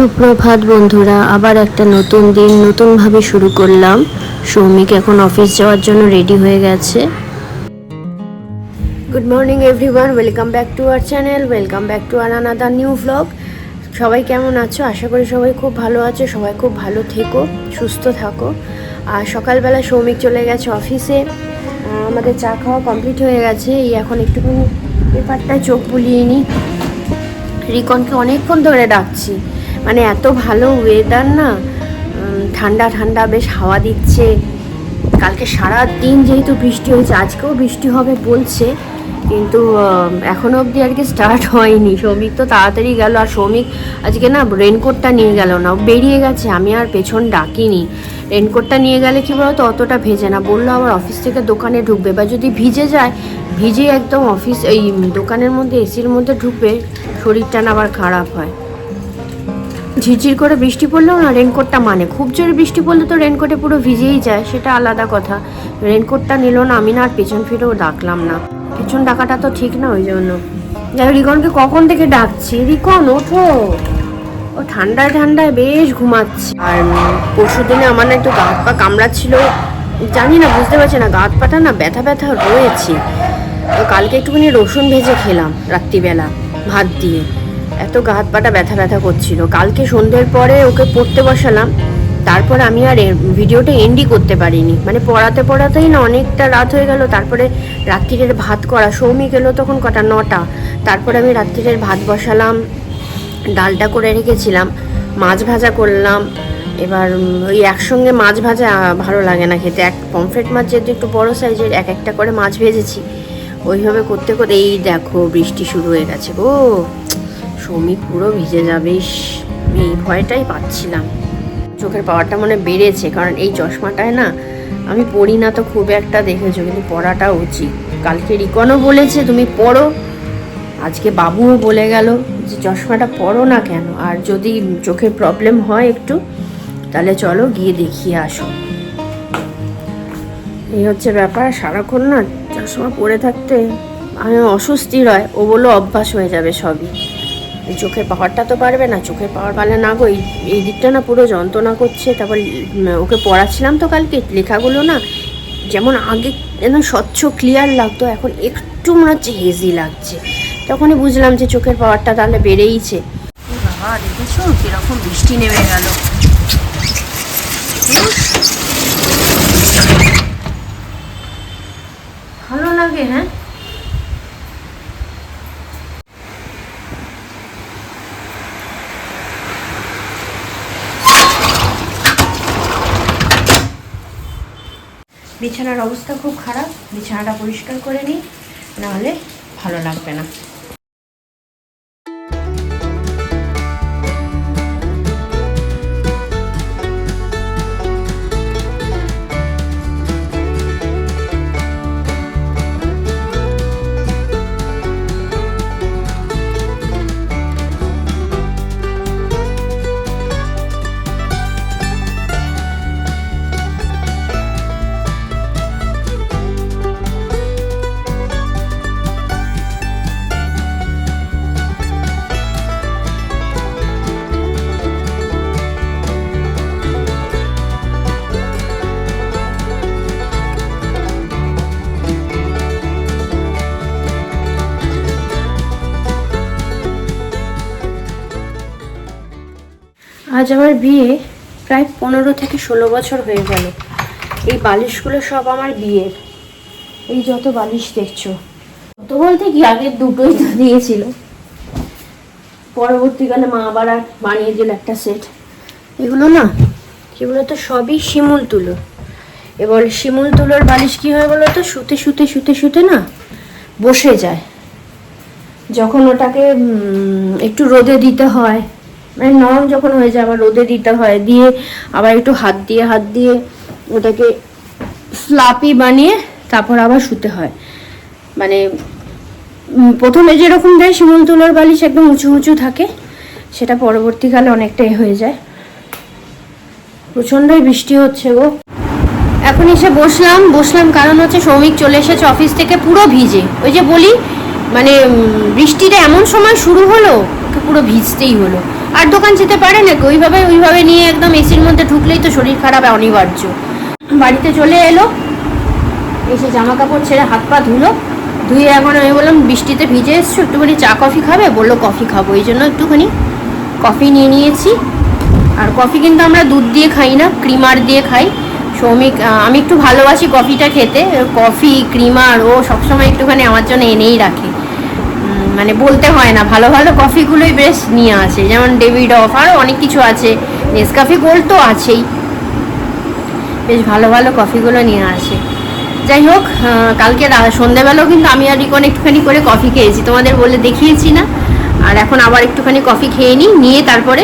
সুপ্রভাত বন্ধুরা, আবার একটা নতুন দিন, নতুনভাবে শুরু করলাম। সৌমিক এখন অফিস যাওয়ার জন্য রেডি হয়ে গেছে। Good morning everyone welcome back to our channel welcome back to R another new vlog সবাই কেমন আছো? আশা করি সবাই খুব ভালো আছো, সবাই খুব ভালো থেকো, সুস্থ থাকো। আর সকালবেলা সৌমিক চলে গেছে অফিসে আমাদের চা খাওয়া কমপ্লিট হয়ে গেছে। এই এখন একটুখানি পেপারটায় চোখ বুলিয়ে নিই। রিকনকে অনেকক্ষণ ধরে ডাকছি। মানে এত ভালো ওয়েদার না ঠান্ডা ঠান্ডা বেশ হাওয়া দিচ্ছে। কালকে সারা দিন যেহেতু বৃষ্টি হয়েছে আজকেও বৃষ্টি হবে বলছে কিন্তু আহ, এখনও অবধি আর কি স্টার্ট হয়নি। শ্রমিক তো তাড়াতাড়ি গেল আর শ্রমিক আজকে না রেনকোটটা নিয়ে গেল না বেরিয়ে গেছে আমি আর পেছন ডাকিনি। রেনকোটটা নিয়ে গেলে কি বলতো অতটা ভেজে না বলল আবার অফিস থেকে দোকানে ঢুকবে বা যদি ভিজে যায় ভিজে একদম অফিস এই দোকানের মধ্যে এসির মধ্যে ঢুকবে শরীরটা না আবার খারাপ হয়। ঝিরঝির করে বৃষ্টি পড়লেও না রেনকোটটা মানে। খুব জোরে বৃষ্টি পড়লে তো রেনকোটে পুরো ভিজেই যায়, সেটা আলাদা কথা। রেনকোটটা নিল না, আমি না আর পেছন ফিরেও ডাকলাম না। পেছন ডাকাটা তো ঠিক না ওই জন্য। যাই রিকনকে কখন থেকে ডাকছি? রিকন ওঠো! ও ঠান্ডায় ঠান্ডায় বেশ ঘুমাচ্ছে। আর পরশু দিনে আমার না একটু গা হাত পা কামড়াচ্ছিল। জানি না, বুঝতে পারছি না গা পাটা না ব্যথা ব্যথা রয়েছে। কালকে একটুখানি রসুন ভেজে খেলাম রাত্রিবেলা, ভাত দিয়ে। এত গা হাত পাটা ব্যথা ব্যথা করছিল। কালকে সন্ধ্যের পরে ওকে পড়তে বসালাম। তারপর আমি আর ভিডিওটা এন্ডই করতে পারিনি। মানে পড়াতে পড়াতেই না, অনেকটা রাত হয়ে গেল। তারপরে রাত্রিরের ভাত করা, সৌমিক এলো তখন কটা, নটা। তারপরে আমি রাত্রিরের ভাত বসালাম, ডালটা করে রেখেছিলাম, মাছ ভাজা করলাম। এবার ওই একসঙ্গে মাছ ভাজা ভালো লাগে না খেতে। এক পমফ্রেট মাছ যেহেতু একটু বড় সাইজের, এক একটা করে মাছ ভেজেছি। ওইভাবে করতে করতে এই দেখো বৃষ্টি শুরু হয়ে গেছে গো। শ্রমিক পুরো ভিজে যাবে আমি এই ভয়টাই পাচ্ছিলাম। চোখের পাওয়ারটা মনে বেড়েছে, কারণ এই চশমাটায় না, আমি পড়ি না তো খুব একটা দেখেছ, কিন্তু পড়াটা উচিত। কালকে রিকনও বলেছে, তুমি পড়ো। আজকে বাবুও বলে গেল যে, চশমাটা পরো না কেন? আর যদি চোখের প্রবলেম হয় একটু, তাহলে চলো গিয়ে দেখিয়ে আসো। এই হচ্ছে ব্যাপার, সারাক্ষণ না চশমা পরে থাকতে আমি অস্বস্তির হয় ও বলল, অভ্যাস হয়ে যাবে সবই। এই চোখের পাওয়ারটা তো পারবে না, চোখের পাওয়ার পারলে না গো, এই দিকটা না পুরো যন্ত্রণা করছে, তারপর ওকে পড়াচ্ছিলাম তো কালকে, লেখাগুলো না যেমন আগে একদম স্বচ্ছ ক্লিয়ার লাগতো, এখন একটু মনে হচ্ছে হেজি লাগছে। তখনই বুঝলাম যে চোখের পাওয়ারটা তাহলে বেড়েইছে। বাবা, দেখেছ? কীরকম বৃষ্টি নেমে গেল। ভালো লাগে হ্যাঁ? বিছানার অবস্থা খুব খারাপ বিছানাটা পরিষ্কার করে নিই নাহলে ভালো লাগবে না। আজ আমার বিয়ে প্রায় পনেরো থেকে ষোলো বছর হয়ে গেল। এই বালিশগুলো সব আমার বিয়ের। এই যত বালিশ দেখছ কত বলতে কি আগের দুটোই তো দিয়েছিল। পরবর্তীকালে মা আবার আর বানিয়ে দিল একটা সেট। এগুলো না সেগুলো তো সবই শিমুল তুলো। এবার শিমুল তুলোর বালিশ কি হয় বলো তো? শুতে শুতে শুতে শুতে না বসে যায়। যখন ওটাকে একটু রোদে দিতে হয় মানে নরম যখন হয়ে যায়, আবার রোদে দিতে হয়, দিয়ে আবার একটু হাত দিয়ে হাত দিয়ে ওটাকে স্লাপি বানিয়ে তারপর আবার শুতে হয়। মানে প্রথমে যেরকম দেয় শিমুল তুলার বালিশ একদম উঁচু উঁচু থাকে, সেটা পরবর্তীকালে অনেকটাই হয়ে যায়। প্রচণ্ডই বৃষ্টি হচ্ছে গো। এখন এসে বসলাম বসলাম কারণ হচ্ছে শ্রমিক চলে এসেছে অফিস থেকে পুরো ভিজে। ওই যে বলি মানে বৃষ্টিটা এমন সময় শুরু হলো পুরো ভিজতেই হলো। আর দোকান যেতে পারে নাকি ওইভাবে ওইভাবে নিয়ে একদম এসির মধ্যে ঢুকলেই তো শরীর খারাপ, অনিবার্য। বাড়িতে চলে এলো, এসে জামা কাপড় ছেড়ে হাত পা ধুলো, ধুয়ে এখন আমি বললাম, বৃষ্টিতে ভিজে এসছো, একটুখানি চা, কফি খাবে? বলল, কফি খাব। এই জন্য একটুখানি কফি নিয়ে নিয়েছি। আর কফি কিন্তু আমরা দুধ দিয়ে খাই না, ক্রিমার দিয়ে খাই। সৌমিক আমি একটু ভালোবাসি কফিটা খেতে। কফি, ক্রিমার, ও সবসময় একটুখানি আমার জন্য এনেই রাখে। মানে বলতে হয় না। ভালো ভালো কফিগুলোই বেশ নিয়ে আসে। যেমন ডেভিড অফ আরও অনেক কিছু আছে। নেসকাফি গোল্ড তো আছেই। বেশ ভালো ভালো কফিগুলো নিয়ে আসে। যাই হোক কালকে সন্ধ্যাবেলাও কিন্তু আমি আর রিকন একটুখানি করে কফি খেয়েছি। তোমাদের বলে দেখিয়েছি না। আর এখন আবার একটুখানি কফি খেয়ে নিই, নিয়ে তারপরে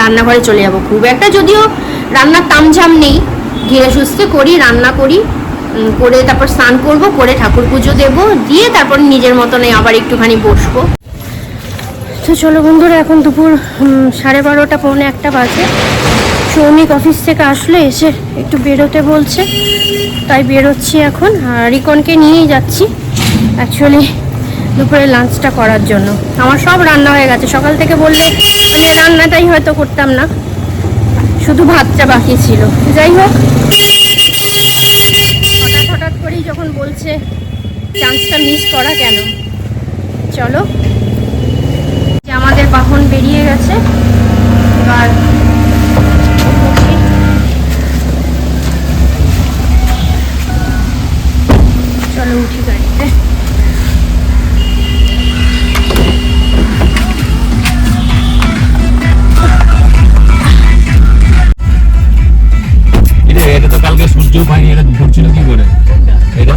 রান্নাঘরে চলে যাব। খুব একটা যদিও রান্নার তামঝাম নেই। ধীরে সুস্থে করি, রান্না করি। করে তারপর স্নান করব, করে ঠাকুর পুজো দেবো, দিয়ে তারপর নিজের মতনে আবার একটুখানি বসবো। তো চলো বন্ধুরা, এখন দুপুর সাড়ে বারোটা, পৌনে একটা বাজে। সৌমিক অফিস থেকে আসলে, এসে একটু বেরোতে বলছে। তাই বেরোচ্ছি এখন, আর রিকনকে নিয়েই যাচ্ছি অ্যাকচুয়ালি দুপুরে লাঞ্চটা করার জন্য। আমার সব রান্না হয়ে গেছে, সকাল থেকে বললে আর রান্নাটাই হয়তো করতাম না। শুধু ভাতটা বাকি ছিল। যাই হোক হঠাৎ হঠাৎ করেই যখন বলছে, চান্সটা মিস করা কেন? চলো। যে আমাদের বাহন বেরিয়ে গেছে, এবার চলো উঠি গাড়িতে। এটা তো কালকে সূর্য পাইনি এটা ঘুরছিল কি করে? এটা?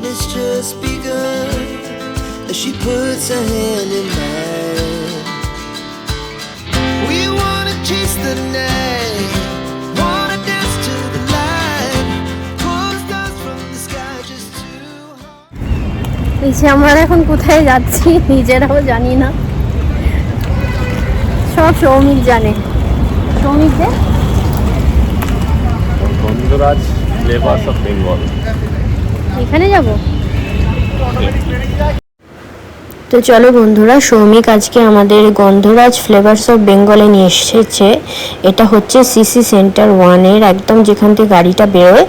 And it's just begun as she puts her hand in mine. We wanna chase the night, wanna dance to the light, pull the from the sky just too high. এই যে আমরা এখন কোথায় যাচ্ছি নিজেরাও জানি না সব সৌমিক জানে সৌমিক যে গন্ধরাজ ফ্লেভার্স অফ বেঙ্গল এখানে যাব? তো চলো বন্ধুরা সৌমিক আজকে আমাদের গন্ধরাজ ফ্লেভার্স অফ বেঙ্গলে নিয়ে এসেছে। এটা হচ্ছে সিসি সেন্টার ওয়ানের একদম যেখান থেকে গাড়িটা বেরোয়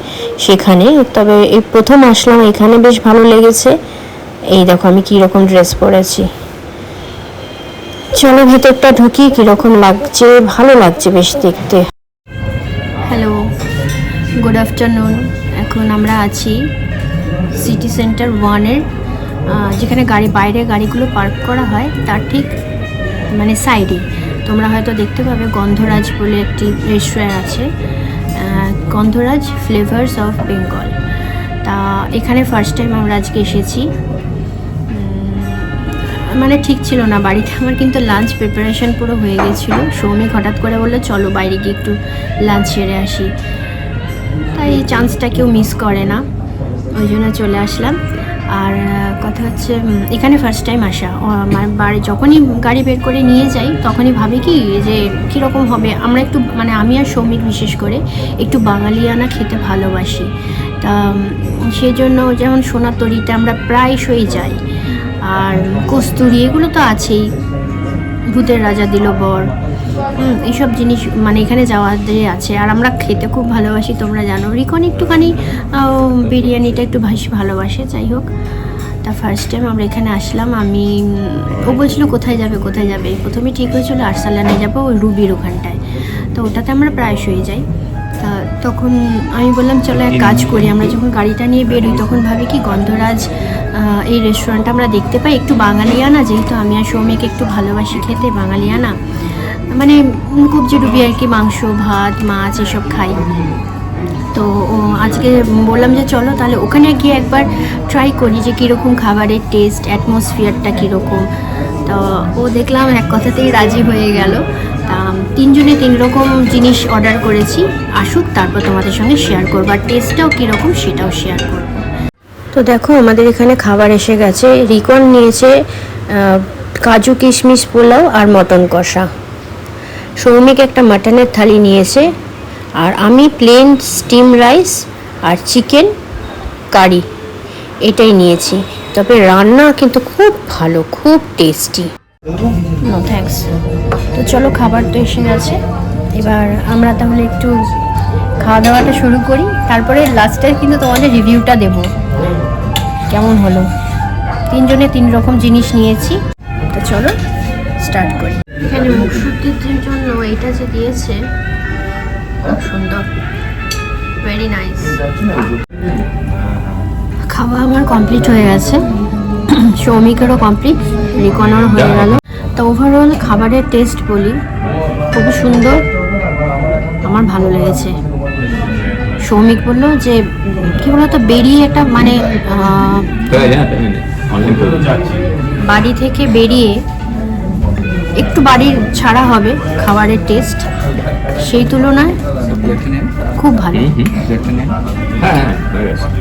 সেখানে। তবে এই প্রথম আসলাম এখানে বেশ ভালো লেগেছে। এই দেখো আমি কীরকম ড্রেস পরেছি। চলো ভেতরটা ঢুকি কীরকম লাগছে ভালো লাগছে বেশ দেখতে। হ্যালো গুড আফটারনুন এখন আমরা আছি সিটি সেন্টার ওয়ানের যেখানে গাড়ি, বাইরে গাড়িগুলো পার্ক করা হয়, তার ঠিক মানে সাইডে। তোমরা হয়তো দেখতে পাবে গন্ধরাজ বলে একটি রেস্টুরেন্ট আছে গন্ধরাজ ফ্লেভার্স অফ বেঙ্গল তা, এখানে ফার্স্ট টাইম আমরা আজকে এসেছি। মানে ঠিক ছিল না, বাড়িতে আমার কিন্তু লাঞ্চ প্রিপারেশন পুরো হয়ে গেছিল। সৌমিক হঠাৎ করে বলল, চলো বাইরে গিয়ে একটু লাঞ্চ সেরে আসি। তাই এই চান্সটা কেউ মিস করে না। ওই জন্য চলে আসলাম। আর কথা হচ্ছে এখানে ফার্স্ট টাইম আসা। বাড়ি যখনই গাড়ি বের করে নিয়ে যাই, তখনই ভাবি কি যে, কীরকম হবে? আমরা একটু মানে আমি আর সৌমিক বিশেষ করে একটু বাঙালিয়ানা খেতে ভালোবাসি। তা সেই জন্য যেমন সোনার তরিতে আমরা প্রায়শই যাই। আর, কস্তুরি এগুলো তো আছেই। ভূতের রাজা দিল বর এইসব জিনিস মানে এখানে যাওয়ার দিয়ে আছে। আর আমরা খেতে খুব ভালোবাসি, তোমরা জানো। রিকন একটুখানি বিরিয়ানিটা একটু বেশি ভালোবাসে, যাই হোক। তা ফার্স্ট টাইম আমরা এখানে আসলাম, আমি, ও বলছিল, কোথায় যাবে কোথায় যাবে? প্রথমে ঠিক হয়েছিল, আরসালানে যাব রুবির ওখানটায়। তো ওটাতে আমরা প্রায়শই যাই। তখন আমি বললাম, চলো এক কাজ করি, আমরা যখন গাড়িটা নিয়ে বেরোই, তখন ভাবি কি গন্ধরাজ এই রেস্টুরেন্টটা আমরা দেখতে পাই। একটু বাঙালিয়ানা, যেহেতু আমি আর সৌমিক একটু ভালোবাসি খেতে, বাঙালিয়ানা। মানে কবজি ডুবি আর কি, মাংস, ভাত, মাছ এসব খাই। তো আজকে বললাম যে চলো তাহলে ওখানে গিয়ে একবার ট্রাই করি যে কীরকম খাবারের টেস্ট অ্যাটমসফিয়ারটা কীরকম। তো, ও দেখলাম এক কথাতেই রাজি হয়ে গেল। তা, তিনজনে তিন রকম জিনিস অর্ডার করেছি। আসুক, তারপর তোমাদের সঙ্গে শেয়ার করব। আর টেস্টটাও কীরকম, সেটাও শেয়ার করব। তো দেখো, আমাদের এখানে খাবার এসে গেছে। রিকন নিয়েছে কাজু কিশমিশ পোলাও আর মটন কষা। সৌমিক একটা মাটনের থালি নিয়েছে আর আমি প্লেন স্টিম রাইস আর চিকেন কারি এটাই নিয়েছি। তবে রান্না কিন্তু খুব ভালো খুব টেস্টি নো থ্যাঙ্কস তো চলো খাবার তো এসে গেছে। এবার আমরা তাহলে একটু খাওয়া দাওয়াটা শুরু করি। তারপরে লাস্টে কিন্তু তোমাদের রিভিউটা দেব। কেমন হলো? তিনজনে তিন রকম জিনিস নিয়েছি। তো চলো স্টার্ট করি। এখানে মুসুদ্দিদের জন্য এটা যে দিয়েছে খুব সুন্দর। ভেরি নাইস খাওয়া আমার কমপ্লিট হয়ে গেছে। সৌমিকেরও কমপ্লিট রিকনার হয়ে গেল। তো ওভারঅল খাবারের টেস্ট বলি খুবই সুন্দর। আমার ভালো লেগেছে। সৌমিক বলল যে কি বলতো বেরিয়ে একটা মানে বাড়ি থেকে বেরিয়ে একটু বাড়ির ছাড়া হবে খাবারের টেস্ট সেই তুলনায় খুব ভালো। হ্যাঁ হ্যাঁ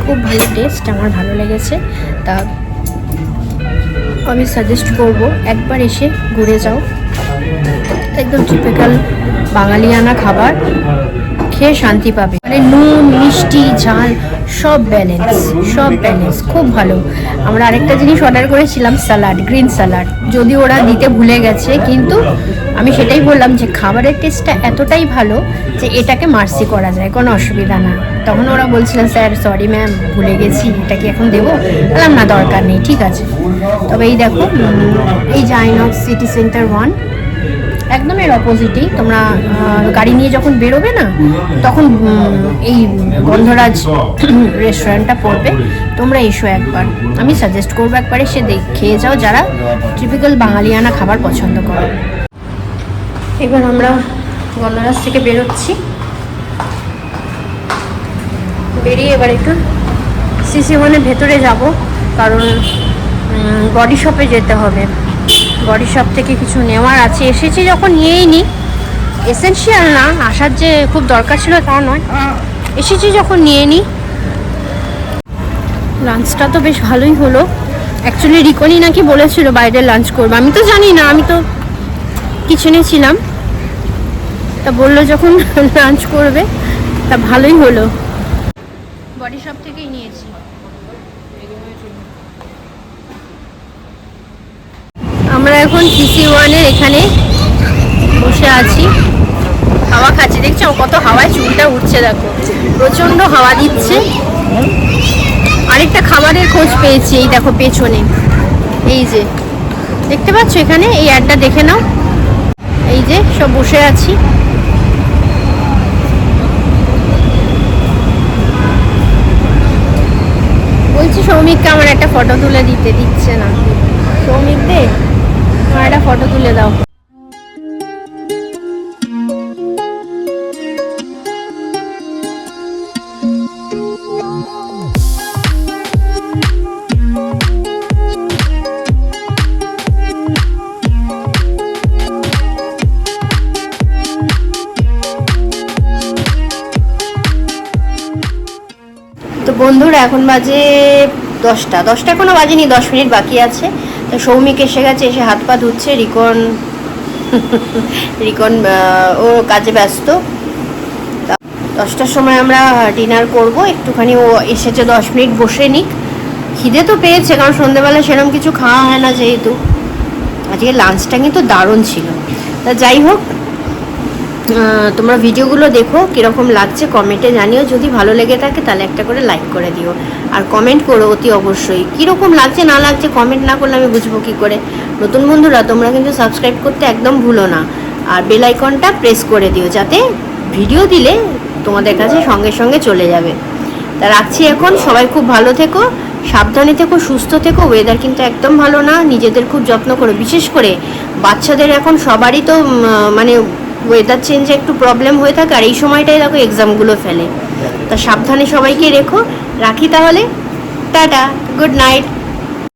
খুব ভালো টেস্ট আমার ভালো লেগেছে। তা আমি সাজেস্ট করব একবার এসে ঘুরে যাও। একদম টিপিক্যাল বাঙালিয়ানা খাবার। খেয়ে শান্তি পাবে। মানে নুন, মিষ্টি, ঝাল, সব ব্যালেন্স সব ব্যালেন্স খুব ভালো। আমরা আরেকটা জিনিস অর্ডার করেছিলাম স্যালাড গ্রিন স্যালাড যদি ওরা দিতে ভুলে গেছে, কিন্তু আমি সেটাই বললাম যে খাবারের টেস্টটা এতটাই ভালো যে এটাকে মার্সি করা যায়, কোনো অসুবিধা না। তখন ওরা বলছিলেন, স্যার সরি ম্যাম ভুলে গেছি, এটা কি এখন দেবো? বললাম, না, দরকার নেই, ঠিক আছে। তবে এই দেখো এই যে আইনক্স সিটি সেন্টার ওয়ান একদম এর অপোজিটেই তোমরা গাড়ি নিয়ে যখন বেরোবে না, তখন এই গন্ধরাজ রেস্টুরেন্টটা পড়বে। তোমরা এসো একবার। আমি সাজেস্ট করব একবার এসে খেয়ে যাও যারা টিপিক্যাল বাঙালিয়ানা খাবার পছন্দ করে। এবার আমরা গন্ধরাজ থেকে বেরোচ্ছি। বেরিয়ে এবার একটু সিসি ওয়ানের ভেতরে যাব, কারণ বডি শপে যেতে হবে। বডি শপ থেকে কিছু নেওয়ার আছে। এসেছি যখন নিয়েই নি। এসেনশিয়াল না, আসার যে খুব দরকার ছিল তা নয়। এসেছি যখন নিয়ে নিই লাঞ্চটা তো বেশ ভালোই হলো। অ্যাকচুয়ালি রিকনি নাকি বলেছিল বাইরে লাঞ্চ করব। আমি তো জানি না, আমি তো কিচেনে ছিলাম। তা বলল যখন লাঞ্চ করবে, তা ভালোই হলো। বডি শপ থেকেই নিয়েছি আমরা এখন সিসি ওয়ানের এখানে বসে আছি। হাওয়া খাচ্ছি, দেখছ? কত হাওয়ায় চুলটা উঠছে, দেখো। প্রচণ্ড হাওয়া দিচ্ছে। আরেকটা খাবারের খোঁজ পেয়েছি, এই দেখো পেছনে। এই যে, দেখতে পাচ্ছ এখানে? এই অ্যাডটা দেখে নাও। এই যে, সব বসে আছি। বলছি, সৌমিককে আমার একটা ফটো তুলে দিতে, দিচ্ছে না। সৌমিক দে। আমার একটা ফটো তুলে দাও। বন্ধুরা এখন বাজে দশটা। দশটা এখনও বাজেনি, দশ মিনিট বাকি আছে। তো সৌমিক এসে গেছে, এসে হাত পা ধুচ্ছে, রিকন রিকন ও কাজে ব্যস্ত। দশটার সময় আমরা ডিনার করব, একটুখানি ও এসেছে, দশ মিনিট বসে নিক। খিদে তো পেয়েছে, কারণ সন্ধেবেলা সেরকম কিছু খাওয়া হয় না যেহেতু। আজকে লাঞ্চটা কিন্তু দারুণ ছিল। তা যাই হোক তোমরা ভিডিওগুলো দেখো, কীরকম লাগছে কমেন্টে জানিও। যদি ভালো লেগে থাকে, তাহলে একটা করে লাইক করে দিও। আর কমেন্ট করো অতি অবশ্যই। কীরকম লাগছে, না লাগছে কমেন্ট না করলে আমি বুঝব কী করে। নতুন বন্ধুরা, তোমরা কিন্তু সাবস্ক্রাইব করতে একদম ভুলো না। আর বেল আইকনটা প্রেস করে দিও, যাতে ভিডিও দিলে তোমাদের কাছে সঙ্গে সঙ্গে চলে যাবে। তা রাখছি এখন। সবাই খুব ভালো থেকো, সাবধানে থেকো, সুস্থ থেকো। ওয়েদার কিন্তু একদম ভালো না। নিজেদের খুব যত্ন করো। বিশেষ করে বাচ্চাদের এখন সবারই তো মানে ওয়েদার চেঞ্জে একটু প্রবলেম হয়ে থাকে, আর এই সময়টাই দেখো এক্সামগুলো ফেলে। তা সাবধানে সবাইকে রেখো। রাখি তাহলে? Tata good night